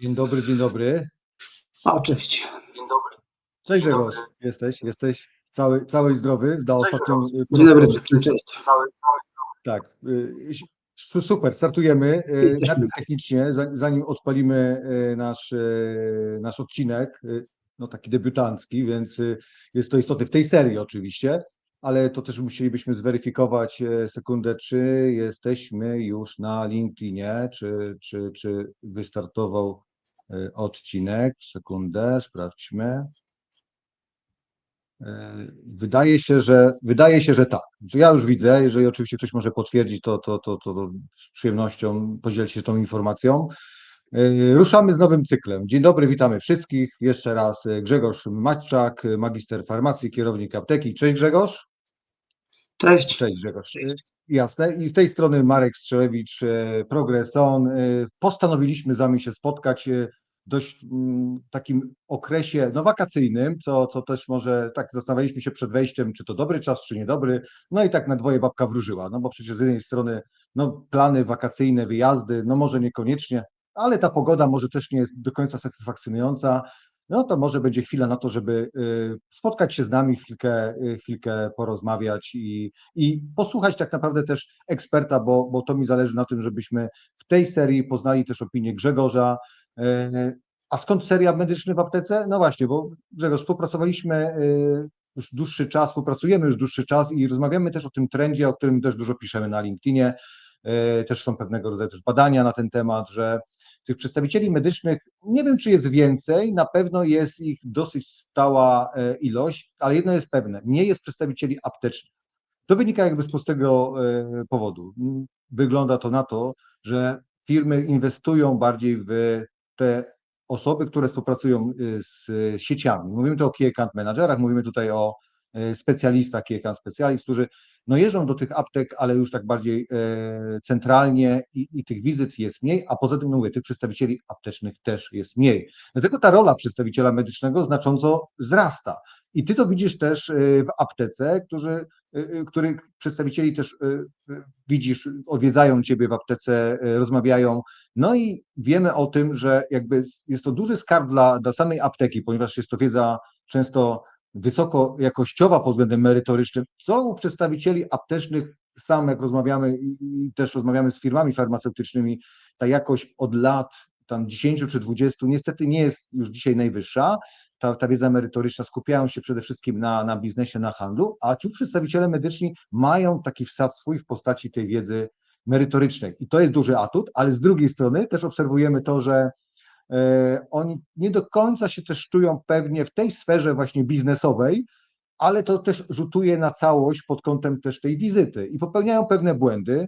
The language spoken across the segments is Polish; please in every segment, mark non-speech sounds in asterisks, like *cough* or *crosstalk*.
Dzień dobry, dzień dobry. O, cześć. Cześć Grzegorz, jesteś, jesteś cały, cały i zdrowy. Da ostatnią, Dzień dobry wszystkim, cześć. Tak, y, super, startujemy. Y. Najpierw technicznie, za- zanim odpalimy y, nasz, y, nasz odcinek, no taki debiutancki, więc jest to istotne w tej serii oczywiście, ale to też musielibyśmy zweryfikować sekundę, czy jesteśmy już na LinkedInie, czy, czy, czy wystartował odcinek. Sekundę, sprawdźmy. Wydaje się, że wydaje się, że tak. Znaczy, Ja już widzę, jeżeli oczywiście ktoś może potwierdzić, to, to, to, to, to z przyjemnością podzielić się tą informacją. E, Ruszamy z nowym cyklem. Dzień dobry, witamy wszystkich. Jeszcze raz e, Grzegorz Maćczak, magister farmacji, kierownik apteki. Cześć Grzegorz. Cześć. Cześć Grzegorz. E, Jasne. I z tej strony Marek Strzelewicz, Progreson. Postanowiliśmy z Wami się spotkać dość mm, takim okresie no, wakacyjnym, co, co też może tak zastanawialiśmy się przed wejściem, czy to dobry czas, czy niedobry. No i tak na dwoje babka wróżyła, no bo przecież z jednej strony no, plany wakacyjne, wyjazdy, no może niekoniecznie, ale ta pogoda może też nie jest do końca satysfakcjonująca. No to może będzie chwila na to, żeby y, spotkać się z nami, chwilkę, y, chwilkę porozmawiać i, i posłuchać tak naprawdę też eksperta, bo, bo to mi zależy na tym, żebyśmy w tej serii poznali też opinię Grzegorza. A skąd seria medyczny w aptece? No właśnie, bo Grzegorz, współpracowaliśmy y, już dłuższy czas, współpracujemy już dłuższy czas i rozmawiamy też o tym trendzie, o którym też dużo piszemy na LinkedInie. E, Też są pewnego rodzaju też badania na ten temat, że tych przedstawicieli medycznych, nie wiem czy jest więcej, na pewno jest ich dosyć stała e, ilość, ale jedno jest pewne, nie jest przedstawicieli aptecznych. To wynika jakby z prostego powodu. Wygląda to na to, że firmy inwestują bardziej w te osoby, które współpracują y, z sieciami. Mówimy tu o key account managerach, mówimy tutaj o y, specjalistach, key account specjalist, którzy no jeżdżą do tych aptek, ale już tak bardziej e, centralnie i, i tych wizyt jest mniej, a poza tym, no mówię, tych przedstawicieli aptecznych też jest mniej. Dlatego ta rola przedstawiciela medycznego znacząco wzrasta. I ty to widzisz też e, w aptece, którzy, e, e, których przedstawicieli też e, e, widzisz, odwiedzają ciebie w aptece, e, rozmawiają. No i wiemy o tym, że jakby jest to duży skarb dla, dla samej apteki, ponieważ jest to wiedza często wysoko jakościowa pod względem merytorycznym, co u przedstawicieli aptecznych, sam jak rozmawiamy i, też rozmawiamy z firmami farmaceutycznymi, ta jakość od lat tam 10 czy 20 niestety nie jest już dzisiaj najwyższa. Ta, ta wiedza merytoryczna skupiają się przede wszystkim na, na biznesie, na handlu, a ci przedstawiciele medyczni mają taki wsad swój w postaci tej wiedzy merytorycznej. I to jest duży atut, ale z drugiej strony też obserwujemy to, że oni nie do końca się też czują pewnie w tej sferze właśnie biznesowej, ale to też rzutuje na całość pod kątem też tej wizyty i popełniają pewne błędy.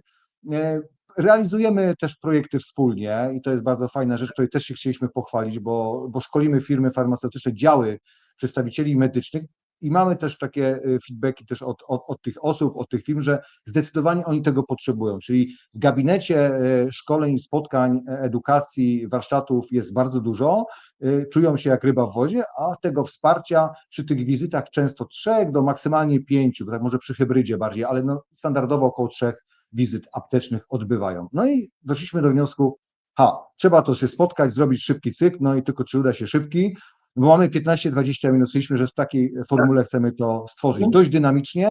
E, Realizujemy też projekty wspólnie i to jest bardzo fajna rzecz, której też się chcieliśmy pochwalić, bo, bo szkolimy firmy farmaceutyczne, działy przedstawicieli medycznych i mamy też takie e, feedbacki też od, od, od tych osób, od tych firm, że zdecydowanie oni tego potrzebują, czyli w gabinecie e, szkoleń, spotkań, e, edukacji, warsztatów jest bardzo dużo, y, czują się jak ryba w wodzie, a tego wsparcia przy tych wizytach często trzech do maksymalnie pięciu, tak może przy hybrydzie bardziej, ale no standardowo około trzech wizyt aptecznych odbywają. No i doszliśmy do wniosku, ha, trzeba to się spotkać, zrobić szybki cykl, no i tylko czy uda się szybki, bo mamy 15-20 minut, chcieliśmy, że w takiej formule chcemy to stworzyć dość dynamicznie.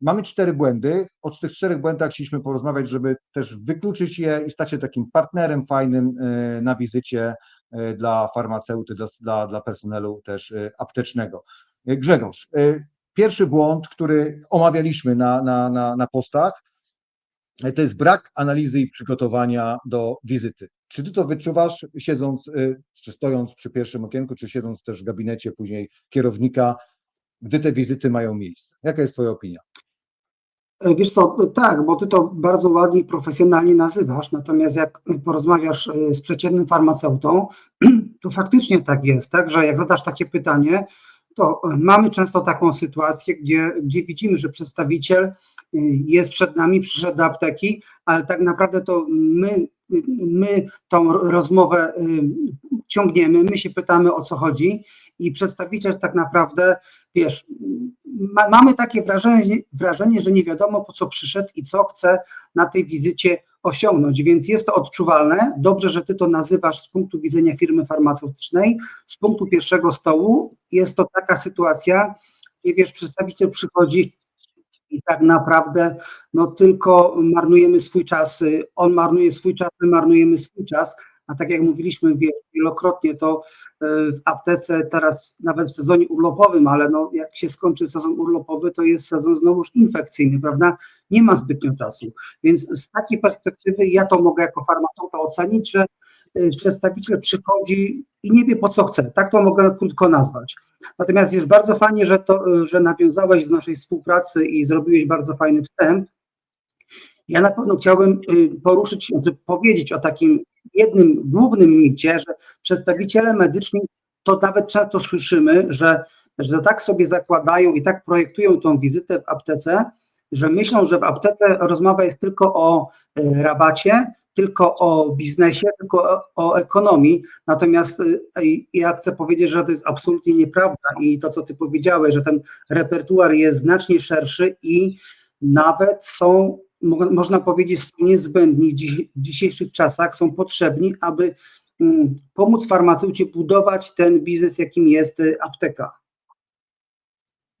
Mamy cztery błędy. O tych czterech błędach chcieliśmy porozmawiać, żeby też wykluczyć je i stać się takim partnerem fajnym e, na wizycie e, dla farmaceuty, dla, dla, personelu też e, aptecznego. Grzegorz, pierwszy błąd, który omawialiśmy na, na, na, na postach, to jest brak analizy i przygotowania do wizyty. Czy ty to wyczuwasz, siedząc, e, czy stojąc przy pierwszym okienku, czy siedząc też w gabinecie później kierownika, gdy te wizyty mają miejsce? Jaka jest twoja opinia? E, Wiesz co, tak, bo ty to bardzo ładnie i profesjonalnie nazywasz, natomiast jak porozmawiasz e, z przeciętnym farmaceutą, *clears throat* to faktycznie tak jest, tak, że jak zadasz takie pytanie, to e, mamy często taką sytuację, gdzie, gdzie widzimy, że przedstawiciel jest przed nami, przyszedł do apteki, ale tak naprawdę to my, my tą rozmowę y, ciągniemy, my się pytamy o co chodzi i przedstawiciel tak naprawdę, wiesz, ma, mamy takie wrażenie, wrażenie, że nie wiadomo po co przyszedł i co chce na tej wizycie osiągnąć, więc jest to odczuwalne. Dobrze, że ty to nazywasz z punktu widzenia firmy farmaceutycznej. Z punktu pierwszego stołu jest to taka sytuacja, gdzie wiesz, przedstawiciel przychodzi i tak naprawdę no tylko marnujemy swój czas, y, on marnuje swój czas, my marnujemy swój czas, a tak jak mówiliśmy wie- wielokrotnie, to y, w aptece teraz nawet w sezonie urlopowym, ale no jak się skończy sezon urlopowy, to jest sezon znowuż infekcyjny, prawda? Nie ma zbytnio czasu, więc z takiej perspektywy ja to mogę jako farmaceuta ocenić, że przedstawiciel przychodzi i nie wie po co chce, tak to mogę krótko nazwać. Natomiast jest bardzo fajnie, że, to, y, że nawiązałeś do naszej współpracy i zrobiłeś bardzo fajny wstęp. Ja na pewno chciałbym y, poruszyć, znaczy powiedzieć o takim jednym głównym micie, że przedstawiciele medyczni, to nawet często słyszymy, że, że tak sobie zakładają i tak projektują tą wizytę w aptece, że myślą, że w aptece rozmowa jest tylko o y, rabacie, tylko o biznesie, tylko o, o ekonomii. Natomiast y, ja chcę powiedzieć, że to jest absolutnie nieprawda i to, co ty powiedziałeś, że ten repertuar jest znacznie szerszy i nawet są, mo- można powiedzieć, są niezbędni w dzisiejszych czasach, są potrzebni, aby mm, pomóc farmaceucie budować ten biznes, jakim jest y, apteka.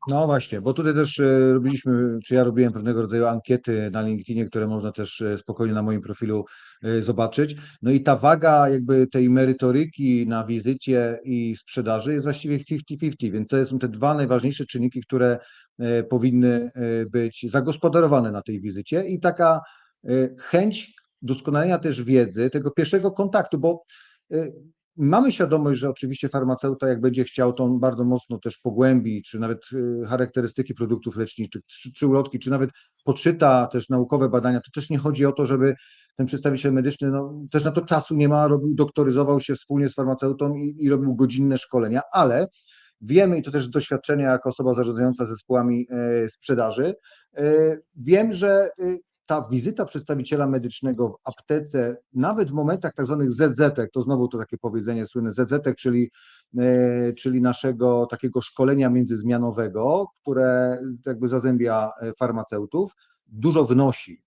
No właśnie, bo tutaj też e, robiliśmy, czy ja robiłem pewnego rodzaju ankiety na LinkedInie, które można też e, spokojnie na moim profilu e, zobaczyć. No i ta waga jakby tej merytoryki na wizycie i sprzedaży jest właściwie 50-50, więc to są te dwa najważniejsze czynniki, które powinny być zagospodarowane na tej wizycie i taka chęć doskonalenia też wiedzy, tego pierwszego kontaktu, bo Mamy świadomość, że oczywiście farmaceuta, jak będzie chciał, to on bardzo mocno też pogłębi, czy nawet y, charakterystyki produktów leczniczych, czy, czy ulotki, czy nawet poczyta też naukowe badania. To też nie chodzi o to, żeby ten przedstawiciel medyczny, no, też na to czasu nie ma, robił, doktoryzował się wspólnie z farmaceutą i, i robił godzinne szkolenia, ale wiemy, i to też z doświadczenia jako osoba zarządzająca zespołami e, sprzedaży, e, wiem, że y, ta wizyta przedstawiciela medycznego w aptece, nawet w momentach tak zwanych ZZ, to znowu to takie powiedzenie słynne ZZ, czyli, e, czyli naszego takiego szkolenia międzyzmianowego, które jakby zazębia e, farmaceutów, dużo wnosi.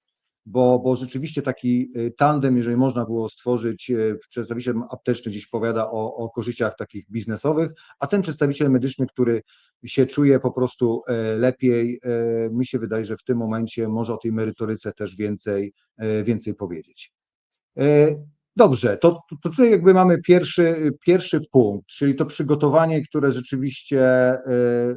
Bo, bo rzeczywiście taki e, tandem, jeżeli można było stworzyć, e, przedstawiciel apteczny gdzieś powiada o, o korzyściach takich biznesowych, a ten przedstawiciel medyczny, który się czuje po prostu e, lepiej. e, Mi się wydaje, że w tym momencie może o tej merytoryce też więcej, e, więcej powiedzieć. Dobrze, to, to tutaj jakby mamy pierwszy, pierwszy punkt, czyli to przygotowanie, które rzeczywiście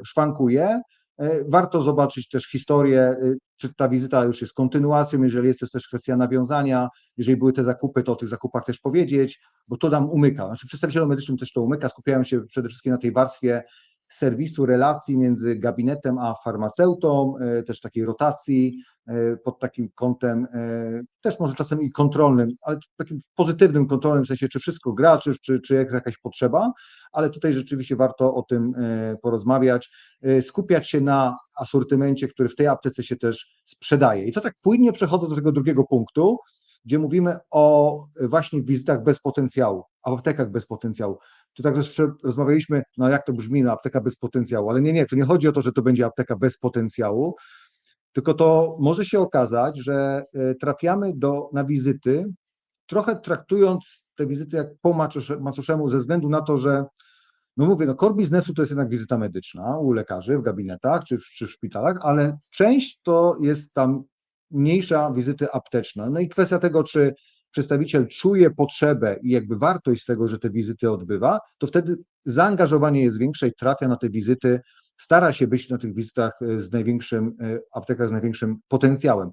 szwankuje. E, Warto zobaczyć też historię, e, czy ta wizyta już jest kontynuacją, jeżeli jest też kwestia nawiązania, jeżeli były te zakupy, to o tych zakupach też powiedzieć, bo to nam umyka. Znaczy przedstawicielom medycznym też to umyka, skupiają się przede wszystkim na tej warstwie serwisu, relacji między gabinetem a farmaceutą, e, też takiej rotacji e, pod takim kątem, e, też może czasem i kontrolnym, ale takim pozytywnym kontrolnym, w sensie czy wszystko gra, czy, czy, czy jest jakaś potrzeba, ale tutaj rzeczywiście warto o tym porozmawiać, skupiać się na asortymencie, który w tej aptece się też sprzedaje. I to tak płynnie przechodzę do tego drugiego punktu, gdzie mówimy o właśnie wizytach bez potencjału, aptekach bez potencjału. Tu tak rozmawialiśmy, no jak to brzmi, no apteka bez potencjału, ale nie, nie, to nie chodzi o to, że to będzie apteka bez potencjału, tylko to może się okazać, że e, trafiamy do, na wizyty, trochę traktując te wizyty jak po macosze- macoszemu, ze względu na to, że no mówię, no core biznesu to jest jednak wizyta medyczna u lekarzy w gabinetach czy w, czy w szpitalach, ale część to jest tam mniejsza wizyty apteczna. No i kwestia tego, czy przedstawiciel czuje potrzebę i jakby wartość z tego, że te wizyty odbywa, to wtedy zaangażowanie jest większe i trafia na te wizyty, stara się być na tych wizytach e, z największym, e, aptekach z największym potencjałem.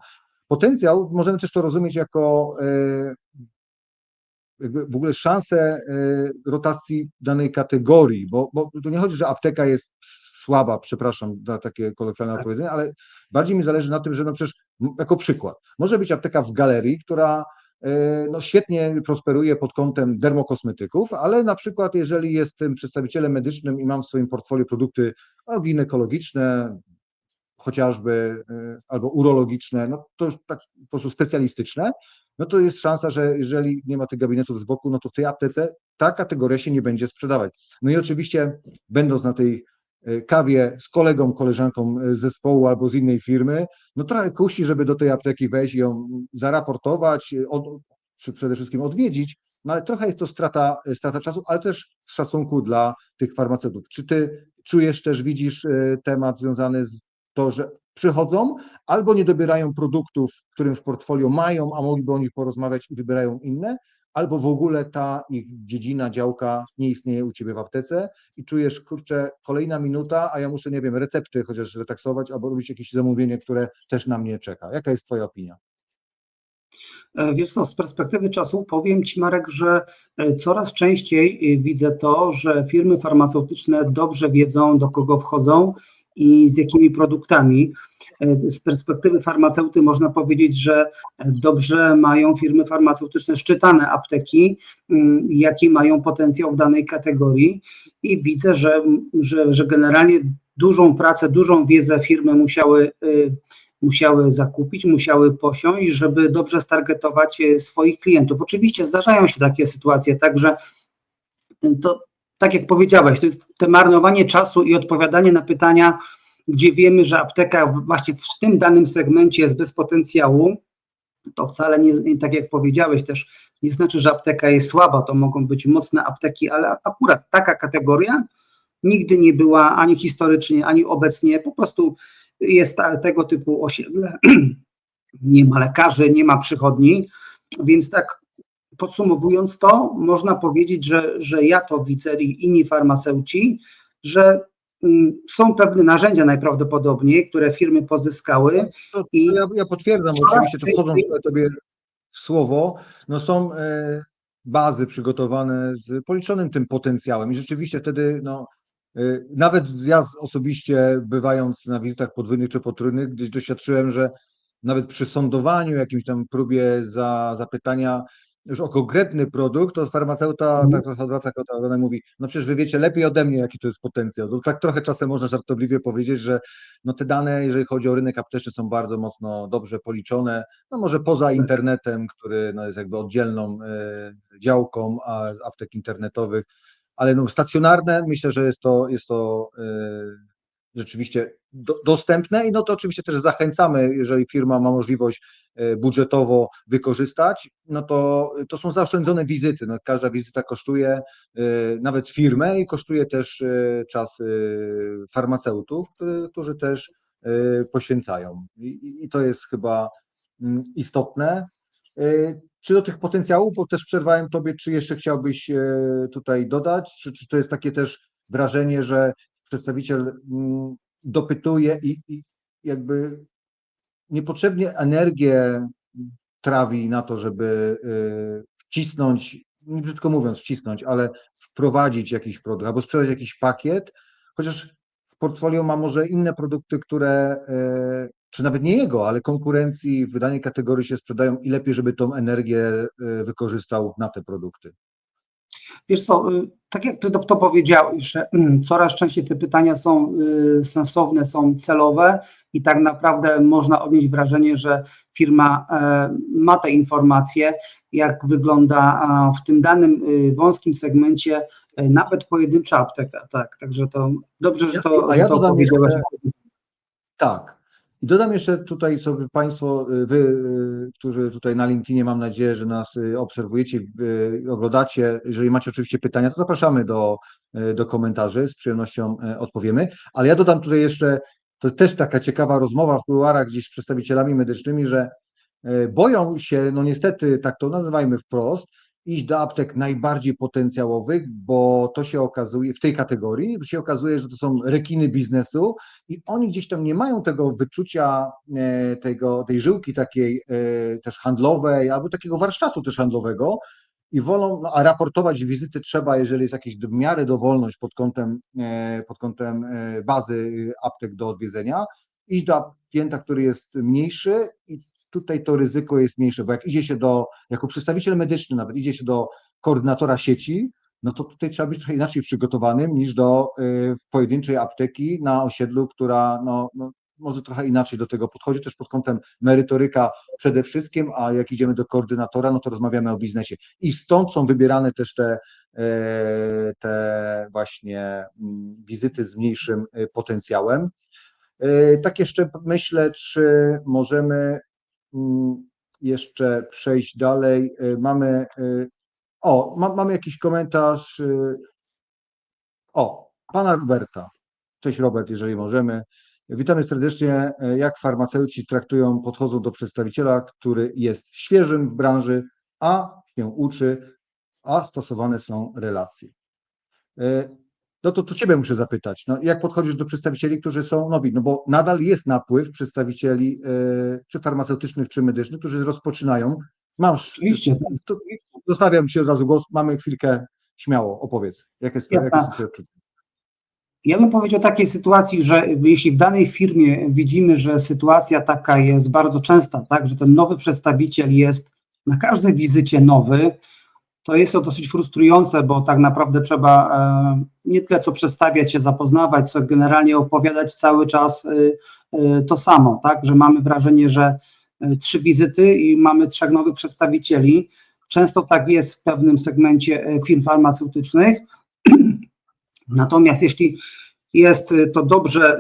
Potencjał możemy też to rozumieć jako e, w ogóle szansę rotacji danej kategorii, bo, bo tu nie chodzi, że apteka jest słaba, przepraszam za takie kolokwialne Tak. powiedzenie, ale bardziej mi zależy na tym, że no przecież jako przykład, może być apteka w galerii, która no świetnie prosperuje pod kątem dermokosmetyków, ale na przykład jeżeli jestem przedstawicielem medycznym i mam w swoim portfolio produkty ginekologiczne, chociażby y, albo urologiczne, no to już tak po prostu specjalistyczne, no to jest szansa, że jeżeli nie ma tych gabinetów z boku, no to w tej aptece ta kategoria się nie będzie sprzedawać. No i oczywiście, będąc na tej kawie z kolegą, koleżanką y, z zespołu albo z innej firmy, no trochę kusi, żeby do tej apteki wejść i ją zaraportować, y, od, czy przede wszystkim odwiedzić, no ale trochę jest to strata, strata czasu, ale też szacunku dla tych farmaceutów. Czy ty czujesz też, widzisz temat związany z to, że przychodzą albo nie dobierają produktów, którym w portfolio mają, a mogliby o nich porozmawiać i wybierają inne, albo w ogóle ta ich dziedzina, działka nie istnieje u ciebie w aptece i czujesz, kurczę, kolejna minuta, a ja muszę, nie wiem, recepty chociaż retaksować albo robić jakieś zamówienie, które też na mnie czeka. Jaka jest twoja opinia? E, Wiesz co, z perspektywy czasu powiem Ci Marek, że e, coraz częściej e, widzę to, że firmy farmaceutyczne dobrze wiedzą do kogo wchodzą i z jakimi produktami. E, Z perspektywy farmaceuty można powiedzieć, że dobrze mają firmy farmaceutyczne szczytane apteki, mm, jaki mają potencjał w danej kategorii i widzę, że, że, że generalnie dużą pracę, dużą wiedzę firmy musiały y, musiały zakupić, musiały posiąść, żeby dobrze stargetować e, swoich klientów. Oczywiście zdarzają się takie sytuacje, także to tak jak powiedziałeś, to jest te marnowanie czasu i odpowiadanie na pytania, gdzie wiemy, że apteka właśnie w tym danym segmencie jest bez potencjału, to wcale nie, tak jak powiedziałeś też, nie znaczy, że apteka jest słaba, to mogą być mocne apteki, ale akurat taka kategoria nigdy nie była ani historycznie, ani obecnie, po prostu jest tego typu osiedle, *clears throat* nie ma lekarzy, nie ma przychodni, więc tak podsumowując to, można powiedzieć, że, że ja to widzę i inni farmaceuci, że mm, są pewne narzędzia najprawdopodobniej, które firmy pozyskały to i ja, ja potwierdzam, oczywiście, to wchodząc tobie w słowo, no są e, bazy przygotowane z policzonym tym potencjałem i rzeczywiście wtedy, no e, nawet ja osobiście bywając na wizytach podwójnych czy potrójnych, gdzieś doświadczyłem, że nawet przy sądowaniu, jakimś tam próbie za, zapytania już o konkretny produkt, to farmaceuta Mhm. tak trochę odwraca kota mówi, no przecież wy wiecie lepiej ode mnie, jaki to jest potencjał. To tak trochę czasem można żartobliwie powiedzieć, że no te dane, jeżeli chodzi o rynek apteczny, są bardzo mocno dobrze policzone, no może poza Tak. internetem, który no jest jakby oddzielną e, działką a, z aptek internetowych, ale no stacjonarne, myślę, że jest to, jest to e, rzeczywiście do, dostępne i no to oczywiście też zachęcamy, jeżeli firma ma możliwość e, budżetowo wykorzystać, no to to są zaoszczędzone wizyty. No, każda wizyta kosztuje e, nawet firmę i kosztuje też e, czas farmaceutów, którzy- też poświęcają. I- I, to jest chyba mm, istotne. Czy do tych potencjałów, bo też przerwałem Tobie, czy jeszcze chciałbyś tutaj dodać, czy, czy to jest takie też wrażenie, że przedstawiciel mm, dopytuje i, i jakby niepotrzebnie energię trawi na to, żeby y, wcisnąć, nie brzydko mówiąc wcisnąć, ale wprowadzić jakiś produkt albo sprzedać jakiś pakiet, chociaż w portfolio ma może inne produkty, które, y, czy nawet nie jego, ale konkurencji w danej kategorii się sprzedają i lepiej, żeby tą energię y, wykorzystał na te produkty. Wiesz co, y, tak jak ty to, to powiedziałeś, że mm, coraz częściej te pytania są y, sensowne, są celowe i tak naprawdę można odnieść wrażenie, że firma e, ma te informacje, jak wygląda a, w tym danym y, wąskim segmencie e, nawet pojedyncza apteka. Tak, także to dobrze, że Ja- to, a że ja to dodam powiedziałeś. jeszcze- Tak. I dodam jeszcze tutaj sobie Państwo, y, Wy, y, którzy tutaj na LinkedInie, mam nadzieję, że nas y, obserwujecie, oglądacie. Jeżeli macie oczywiście pytania, to zapraszamy do, do komentarzy, z przyjemnością odpowiemy. Ale ja dodam tutaj jeszcze, to też taka ciekawa rozmowa w kuluarach gdzieś z przedstawicielami medycznymi, że boją się, no niestety, tak to nazywajmy wprost, iść do aptek najbardziej potencjałowych, bo to się okazuje, w tej kategorii, się okazuje, że to są rekiny biznesu, i oni gdzieś tam nie mają tego wyczucia e, tego, tej żyłki takiej e, też handlowej, albo takiego warsztatu też handlowego i wolą, no, a raportować wizyty trzeba, jeżeli jest jakaś w miarę dowolność pod kątem, e, pod kątem bazy aptek do odwiedzenia, iść do klienta, który jest mniejszy i tutaj to ryzyko jest mniejsze, bo jak idzie się do, jako przedstawiciel medyczny nawet idzie się do koordynatora sieci, no to tutaj trzeba być trochę inaczej przygotowanym niż do y, pojedynczej apteki na osiedlu, która no, no, może trochę inaczej do tego podchodzi, też pod kątem merytoryka przede wszystkim, a jak idziemy do koordynatora, no to rozmawiamy o biznesie. I stąd są wybierane też te, e, te właśnie mm, wizyty z mniejszym e, potencjałem. E, Tak jeszcze myślę, czy możemy jeszcze przejść dalej. E, Mamy, e, o, ma, mamy jakiś komentarz. e, O, pana Roberta. Cześć Robert, jeżeli możemy. Witamy serdecznie. Jak farmaceuci traktują, podchodzą do przedstawiciela, który jest świeżym w branży, a się uczy, a stosowane są relacje. No to, to Ciebie muszę zapytać, no, jak podchodzisz do przedstawicieli, którzy są nowi, no bo nadal jest napływ przedstawicieli e, czy farmaceutycznych, czy medycznych, którzy rozpoczynają. Masz, Oczywiście. to, zostawiam Ci od razu głos, mamy chwilkę, śmiało, opowiedz, jakie, jest, jakie są Twoje odczucia? Ja bym powiedział o takiej sytuacji, że jeśli w danej firmie widzimy, że sytuacja taka jest bardzo częsta, tak, że ten nowy przedstawiciel jest na każdej wizycie nowy, to jest to dosyć frustrujące, bo tak naprawdę trzeba e, nie tyle co przedstawiać się, zapoznawać, co generalnie opowiadać cały czas e, e, to samo, tak, że mamy wrażenie, że trzy wizyty i mamy trzech nowych przedstawicieli. Często tak jest w pewnym segmencie firm farmaceutycznych. *clears throat* Natomiast jeśli jest to dobrze,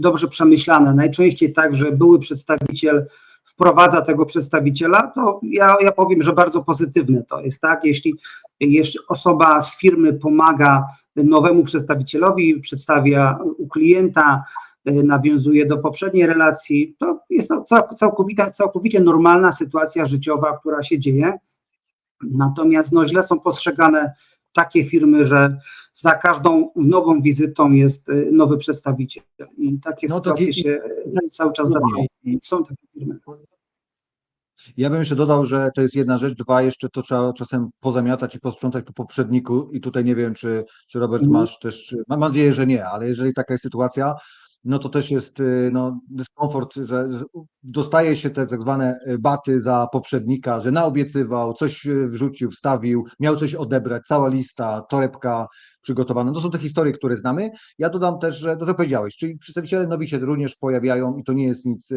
dobrze przemyślane, najczęściej tak, że były przedstawiciel wprowadza tego przedstawiciela, to ja, ja powiem, że bardzo pozytywne to jest, tak? Jeśli, jeśli osoba z firmy pomaga nowemu przedstawicielowi, przedstawia u klienta, y, nawiązuje do poprzedniej relacji, to jest to cał- całkowita, całkowicie normalna sytuacja życiowa, która się dzieje. Natomiast no, źle są postrzegane takie firmy, że za każdą nową wizytą jest y, nowy przedstawiciel. I takie No sytuacje się y, cały czas zdarzają. I Są takie firmy. Ja bym jeszcze dodał, że to jest jedna rzecz, dwa, jeszcze to trzeba czasem pozamiatać i posprzątać po poprzedniku i tutaj nie wiem, czy, czy Robert Mhm. masz też, mam nadzieję, że nie, ale jeżeli taka jest sytuacja, no to też jest y, no, dyskomfort, że dostaje się te tak zwane y, baty za poprzednika, że naobiecywał, coś y, wrzucił, wstawił, miał coś odebrać, cała lista, torebka przygotowana. To są te historie, które znamy. Ja dodam też, że to, to powiedziałeś, czyli przedstawiciele nowi się również pojawiają i to nie jest nic,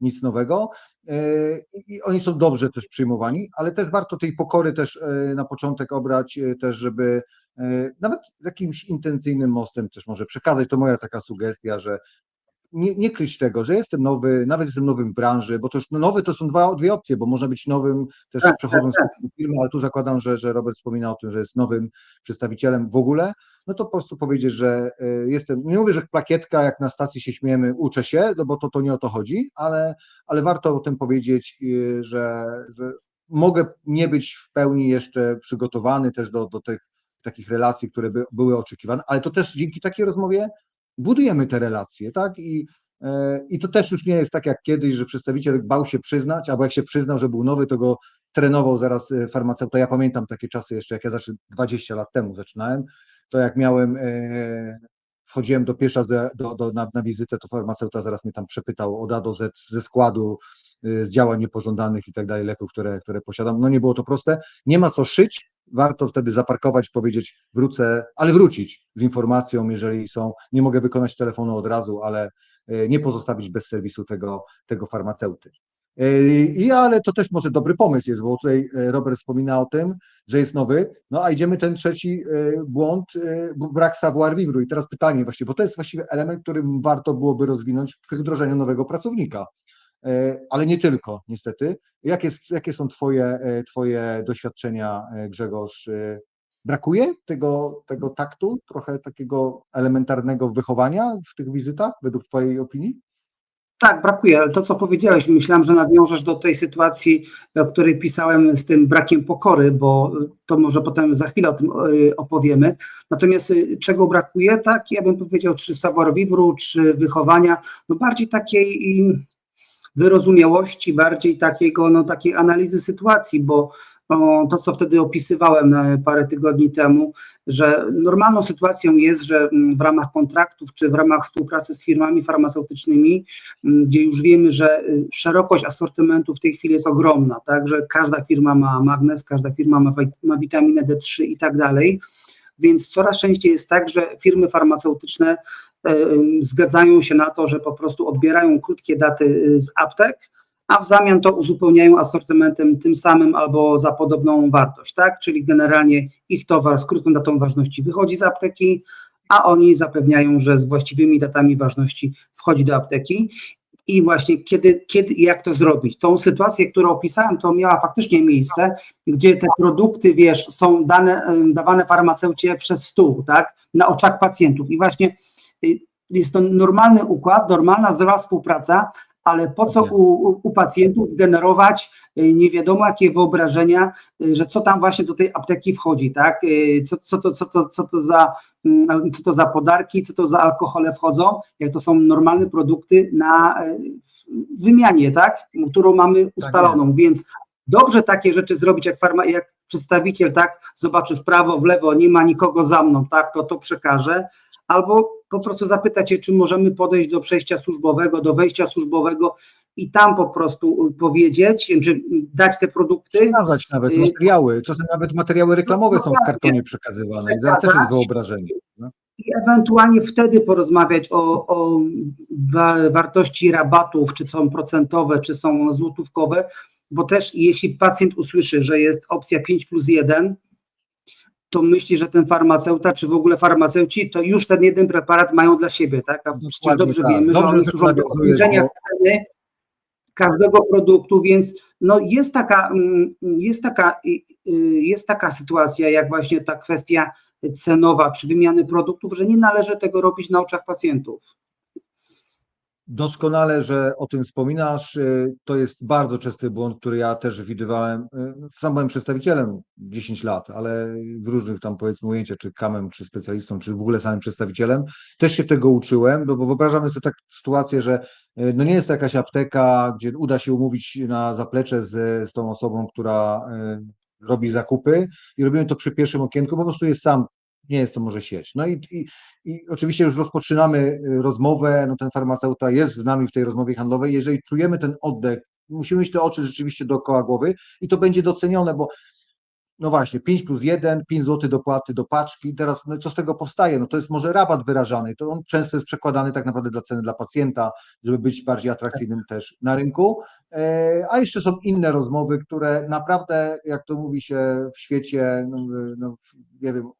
nic nowego. E, i oni są dobrze też przyjmowani, ale też warto tej pokory też e, na początek obrać, e, też żeby nawet jakimś intencyjnym mostem też może przekazać, to moja taka sugestia, że nie, nie kryć tego, że jestem nowy, nawet jestem nowym w branży, bo to już no, nowy to są dwa, dwie opcje, bo można być nowym też Tak, przechodząc tak, do firmy, ale tu zakładam, że, że Robert wspomina o tym, że jest nowym przedstawicielem w ogóle, no to po prostu powiedzieć, że e, jestem, nie mówię, że plakietka, jak na stacji się śmiejemy, uczę się, no bo to, to nie o to chodzi, ale, ale warto o tym powiedzieć, y, że, że mogę nie być w pełni jeszcze przygotowany też do, do tych takich relacji, które by, były oczekiwane, ale to też dzięki takiej rozmowie budujemy te relacje, tak? I, e, I to też już nie jest tak jak kiedyś, że przedstawiciel bał się przyznać, albo jak się przyznał, że był nowy, to go trenował zaraz e, farmaceuta. Ja pamiętam takie czasy jeszcze, jak ja zawsze 20 lat temu zaczynałem, to jak miałem, e, wchodziłem do pierwsza do, do, do, na, na wizytę, to farmaceuta zaraz mnie tam przepytał od A do Z ze składu, y, z działań niepożądanych i tak dalej, leków, które, które posiadam. No nie było to proste. Nie ma co szyć, warto wtedy zaparkować, powiedzieć wrócę, ale wrócić z informacją, jeżeli są, nie mogę wykonać telefonu od razu, ale y, nie pozostawić bez serwisu tego, tego farmaceuty. I ale to też może dobry pomysł jest, bo tutaj y, Robert wspomina o tym, że jest nowy, no a idziemy ten trzeci y, błąd, b- brak savoir vivre. I teraz pytanie właśnie, bo to jest właściwie element, którym warto byłoby rozwinąć przy wdrożeniu nowego pracownika. E, Ale nie tylko, niestety. Jakie, jest- jakie są twoje, e, twoje doświadczenia, e, Grzegorz? E, Brakuje tego, tego taktu, trochę takiego elementarnego wychowania w tych wizytach, według twojej opinii? Tak, brakuje, ale to, co powiedziałeś, myślałem, że nawiążesz do tej sytuacji, o której pisałem z tym brakiem pokory, bo to może potem za chwilę o tym y, opowiemy. Natomiast y, czego brakuje, tak, ja bym powiedział, czy savoir vivre, czy wychowania, no bardziej takiej y, wyrozumiałości, bardziej takiego, no, takiej analizy sytuacji, bo to, co wtedy opisywałem e, parę tygodni temu, że normalną sytuacją jest, że mm, w ramach kontraktów czy w ramach współpracy z firmami farmaceutycznymi, m, gdzie już wiemy, że y, szerokość asortymentu w tej chwili jest ogromna, tak, że każda firma ma magnes, każda firma ma, ma witaminę D3 i tak dalej, więc coraz częściej jest tak, że firmy farmaceutyczne e, zgadzają się na to, że po prostu odbierają krótkie daty y, z aptek, a w zamian to uzupełniają asortymentem tym samym albo za podobną wartość, tak? Czyli generalnie ich towar z krótką datą ważności wychodzi z apteki, a oni zapewniają, że z właściwymi datami ważności wchodzi do apteki. I właśnie kiedy, kiedy jak to zrobić? Tą sytuację, którą opisałem, to miała faktycznie miejsce, gdzie te produkty, wiesz, są dane, dawane farmaceucie przez stół, tak, na oczach pacjentów. I właśnie y, jest to normalny układ, normalna, zdrowa współpraca, ale po co u, u, pacjentów generować y, nie wiadomo jakie wyobrażenia, y, że co tam właśnie do tej apteki wchodzi, tak? Y, Co, co, to, co, to, co, to za, mm, co to za podarki, co to za alkohole wchodzą, jak to są normalne produkty na wymianie, tak? Którą mamy ustaloną, więc dobrze takie rzeczy zrobić, jak, farma, jak przedstawiciel, tak? Zobaczy w prawo, w lewo, nie ma nikogo za mną, tak? To to przekaże, albo po prostu zapytać się, czy możemy podejść do przejścia służbowego, do wejścia służbowego i tam po prostu powiedzieć, czy dać te produkty. Przekazać nawet Y- materiały, czasem nawet materiały reklamowe są w kartonie przekazywane i zaraz też jest wyobrażenie. No. i ewentualnie wtedy porozmawiać o, o wa- wartości rabatów, czy są procentowe, czy są złotówkowe, bo też jeśli pacjent usłyszy, że jest opcja 5 plus 1, to myśli, że ten farmaceuta, czy w ogóle farmaceuci, to już ten jeden preparat mają dla siebie, tak? A przecież dobrze tak. wiemy, Dobrze, że one służą do obniżenia bo- ceny każdego produktu, więc no jest taka, mm, jest taka, y, jest taka sytuacja, jak właśnie ta kwestia cenowa czy wymiany produktów, że nie należy tego robić na oczach pacjentów. Doskonale, że o tym wspominasz. Y, To jest bardzo częsty błąd, który ja też widywałem. Y, Sam byłem przedstawicielem 10 lat, ale w różnych tam powiedzmy ujęciach, czy kamem, czy specjalistą, czy w ogóle samym przedstawicielem. Też się tego uczyłem, no bo wyobrażamy sobie taką sytuację, że y, no nie jest to jakaś apteka, gdzie uda się umówić na zaplecze z, z tą osobą, która robi zakupy i robimy to przy pierwszym okienku, po prostu jest sam, nie jest to może sieć. No i, i i oczywiście już rozpoczynamy y, rozmowę, no ten farmaceuta jest z nami w tej rozmowie handlowej, jeżeli czujemy ten oddech, musimy mieć te oczy rzeczywiście dookoła głowy i to będzie docenione, bo no właśnie, 5 plus 1, 5 zł dopłaty do paczki, teraz no co z tego powstaje? No to jest może rabat wyrażany, to on często jest przekładany tak naprawdę dla ceny dla pacjenta, żeby być bardziej atrakcyjnym też na rynku, E, a jeszcze są inne rozmowy, które naprawdę, jak to mówi się w świecie, no, no, nie wiem,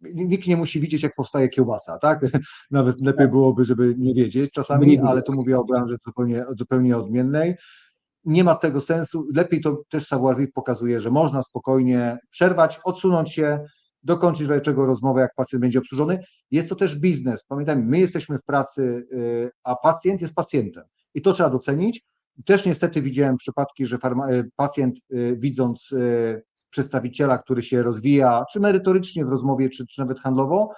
nikt nie musi widzieć, jak powstaje kiełbasa, tak? *laughs* Nawet lepiej byłoby, żeby nie wiedzieć czasami, ale tu mówię o branży zupełnie, zupełnie odmiennej. Nie ma tego sensu. Lepiej to też savoir-vivre pokazuje, że można spokojnie przerwać, odsunąć się, dokończyć czego rozmowę, jak pacjent będzie obsłużony. Jest to też biznes. Pamiętajmy, my jesteśmy w pracy, y, a pacjent jest pacjentem. I to trzeba docenić. Też niestety widziałem przypadki, że y, pacjent y, widząc przedstawiciela, który się rozwija, czy merytorycznie w rozmowie, czy, czy nawet handlowo,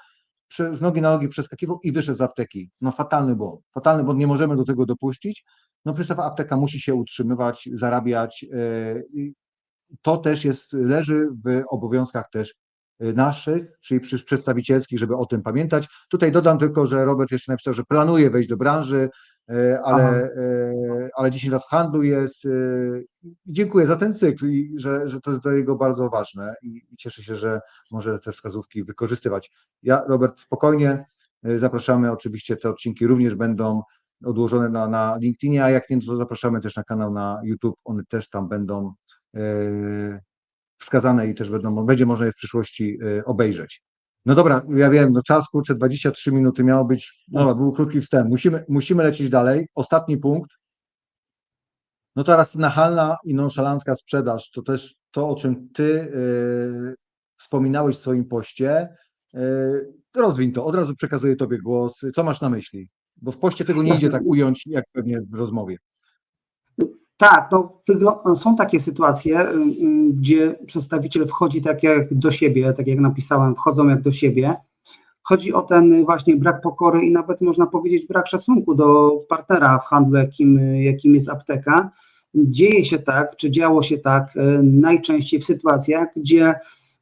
z nogi na nogi przeskakiwał i wyszedł z apteki. No fatalny błąd. Fatalny błąd, nie możemy do tego dopuścić. No przecież ta apteka musi się utrzymywać, zarabiać. i To też jest, leży w obowiązkach też yy, naszych, czyli przedstawicielskich, żeby o tym pamiętać. Tutaj dodam tylko, że Robert jeszcze napisał, że planuje wejść do branży. Ale, yy, ale 10 lat w handlu jest. yy, Dziękuję za ten cykl i że, że to jest dla niego bardzo ważne i, i cieszę się, że może te wskazówki wykorzystywać. Ja, Robert, spokojnie zapraszamy. Oczywiście te odcinki również będą odłożone na, na LinkedInie, a jak nie, to zapraszamy też na kanał na YouTube. One też tam będą wskazane i też będą, będzie można je w przyszłości obejrzeć. No dobra, ja wiem, no czas kurczę, 23 minuty miało być, no był krótki wstęp. Musimy, musimy lecieć dalej. Ostatni punkt. No teraz nachalna i nonszalancka sprzedaż, to też to, o czym ty y, wspominałeś w swoim poście. Y, rozwiń to, od razu przekazuję tobie głos. Co masz na myśli? Bo w poście tego nie idzie tak ująć, jak pewnie w rozmowie. Tak, no, są takie sytuacje, ym, ym, gdzie przedstawiciel wchodzi tak jak do siebie, tak jak napisałem, wchodzą jak do siebie. Chodzi o ten właśnie brak pokory i nawet można powiedzieć brak szacunku do partnera w handlu, jakim, jakim jest apteka. Dzieje się tak, czy działo się tak y, najczęściej w sytuacjach, gdzie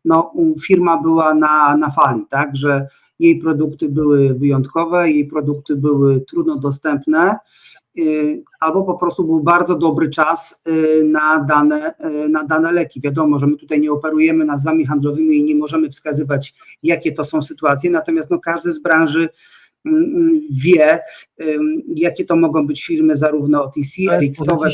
no, firma była na, na fali, tak, że jej produkty były wyjątkowe, jej produkty były trudno dostępne y, albo po prostu był bardzo dobry czas y, na dane, y, na dane leki. Wiadomo, że my tutaj nie operujemy nazwami handlowymi i nie możemy wskazywać, jakie to są sytuacje, natomiast no, każdy z branży mm, mm, wie, jakie to mogą być firmy zarówno OTC, RX-owe,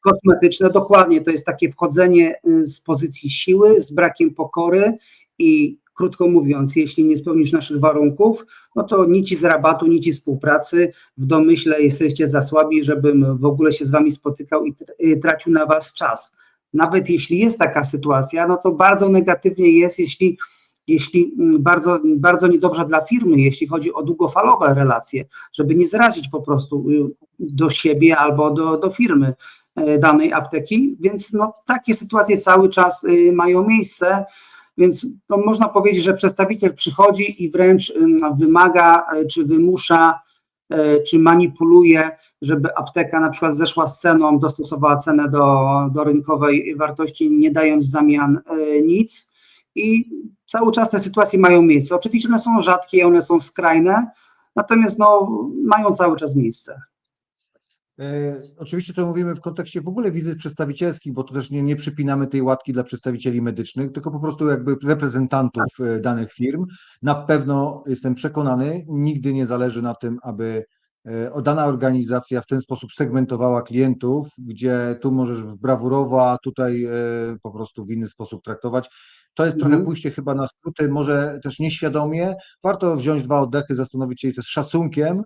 kosmetyczne, dokładnie, to jest takie wchodzenie y, z pozycji siły, z brakiem pokory i krótko mówiąc, jeśli nie spełnisz naszych warunków, no to ni ci z rabatu, ni ci z współpracy, w domyśle jesteście za słabi, żebym w ogóle się z wami spotykał i y, tracił na was czas. Nawet jeśli jest taka sytuacja, no to bardzo negatywnie jest, jeśli jeśli mm, bardzo, bardzo niedobrze dla firmy, jeśli chodzi o długofalowe relacje, żeby nie zrazić po prostu y, do siebie albo do, do firmy e, danej apteki, więc no, takie sytuacje cały czas y, mają miejsce, więc no, można powiedzieć, że przedstawiciel przychodzi i wręcz ym, wymaga y, czy wymusza e, czy manipuluje, żeby apteka na przykład zeszła z ceną, dostosowała cenę do, do rynkowej wartości, nie dając w zamian e, nic. I cały czas te sytuacje mają miejsce. Oczywiście one są rzadkie, one są skrajne, natomiast no, mają cały czas miejsce. E, Oczywiście to mówimy w kontekście w ogóle wizyt przedstawicielskich, bo to też nie, nie przypinamy tej łatki dla przedstawicieli medycznych, tylko po prostu jakby reprezentantów e, danych firm. Na pewno jestem przekonany, nigdy nie zależy na tym, aby e, dana organizacja w ten sposób segmentowała klientów, gdzie tu możesz brawurowo, a tutaj po prostu w inny sposób traktować. To jest trochę Mhm. pójście chyba na skróty, może też nieświadomie. Warto wziąć dwa oddechy, zastanowić się też z szacunkiem,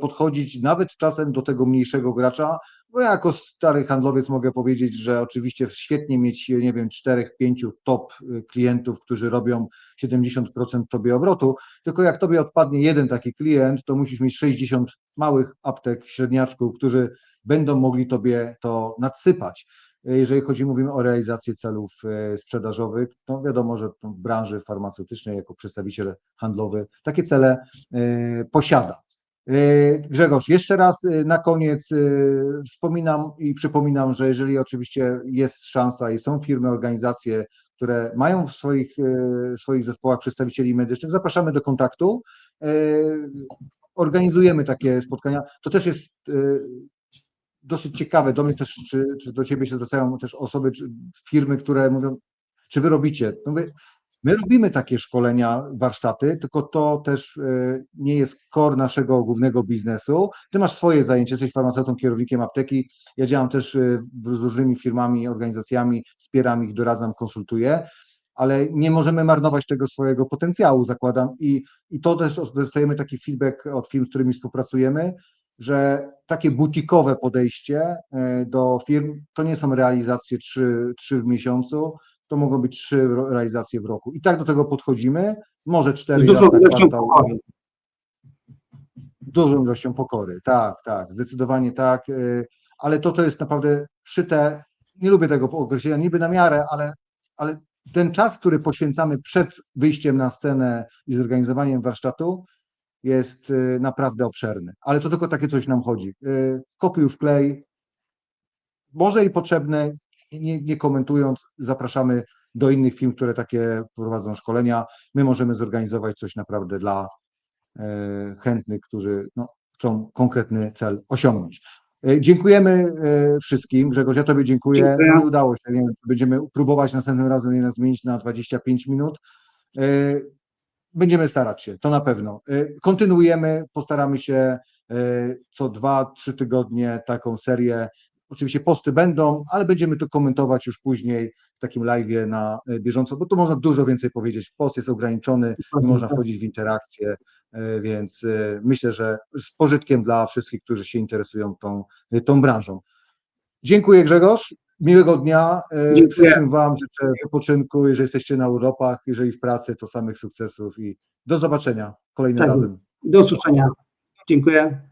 podchodzić nawet czasem do tego mniejszego gracza, bo ja jako stary handlowiec mogę powiedzieć, że oczywiście świetnie mieć, nie wiem, czterech, pięciu top y, klientów, którzy robią 70% tobie obrotu, tylko jak tobie odpadnie jeden taki klient, to musisz mieć 60 małych aptek, średniaczków, którzy będą mogli tobie to nadsypać. Jeżeli chodzi, mówimy o realizację celów e, sprzedażowych, to wiadomo, że w branży farmaceutycznej jako przedstawiciel handlowy takie cele e, posiada. E, Grzegorz, jeszcze raz e, na koniec e, wspominam i przypominam, że jeżeli oczywiście jest szansa i są firmy, organizacje, które mają w swoich, swoich zespołach przedstawicieli medycznych, zapraszamy do kontaktu. Organizujemy takie spotkania. To też jest dosyć ciekawe. Do mnie też, czy, czy do ciebie się zwracają też osoby, czy firmy, które mówią, czy wy robicie? No Mówię, My robimy takie szkolenia, warsztaty, tylko to też e, nie jest core naszego głównego biznesu. Ty masz swoje zajęcie, jesteś farmaceutą, kierownikiem apteki. Ja działam też e, z różnymi firmami, organizacjami, wspieram ich, doradzam, konsultuję, ale nie możemy marnować tego swojego potencjału, zakładam. I, i to też dostajemy taki feedback od firm, z którymi współpracujemy, że takie butikowe podejście e, do firm to nie są realizacje trzy w miesiącu, to mogą być trzy realizacje w roku. I tak do tego podchodzimy, może Z cztery dużą razy na ilością pokory. dużą ilością pokory, tak, tak, zdecydowanie tak, y, ale to to jest naprawdę szyte, nie lubię tego określenia, niby na miarę, ale, ale ten czas, który poświęcamy przed wyjściem na scenę i zorganizowaniem warsztatu jest y, naprawdę obszerny, ale to tylko takie coś nam chodzi. Y, Kopiuj wklej, może i potrzebne, nie, nie komentując, zapraszamy do innych firm, które takie prowadzą szkolenia. My możemy zorganizować coś naprawdę dla e, chętnych, którzy no, chcą konkretny cel osiągnąć. E, Dziękujemy e, wszystkim. Grzegorz, ja Tobie dziękuję. Dziękuję. Nie udało się, nie będziemy próbować następnym razem jednak zmienić na 25 minut. Będziemy starać się, to na pewno. Kontynuujemy, postaramy się co dwa, trzy tygodnie taką serię. Oczywiście posty będą, ale będziemy to komentować już później w takim live na e, bieżąco, bo tu można dużo więcej powiedzieć. Post jest ograniczony, nie można wchodzić w interakcję, e, więc e, myślę, że z pożytkiem dla wszystkich, którzy się interesują tą, tą branżą. Dziękuję Grzegorz, miłego dnia. Dziękuję. Wszystkim Wam życzę wypoczynku, jeżeli jesteście na urlopach, jeżeli w pracy, to samych sukcesów i do zobaczenia kolejnym Tak razem. Do usłyszenia. Dziękuję.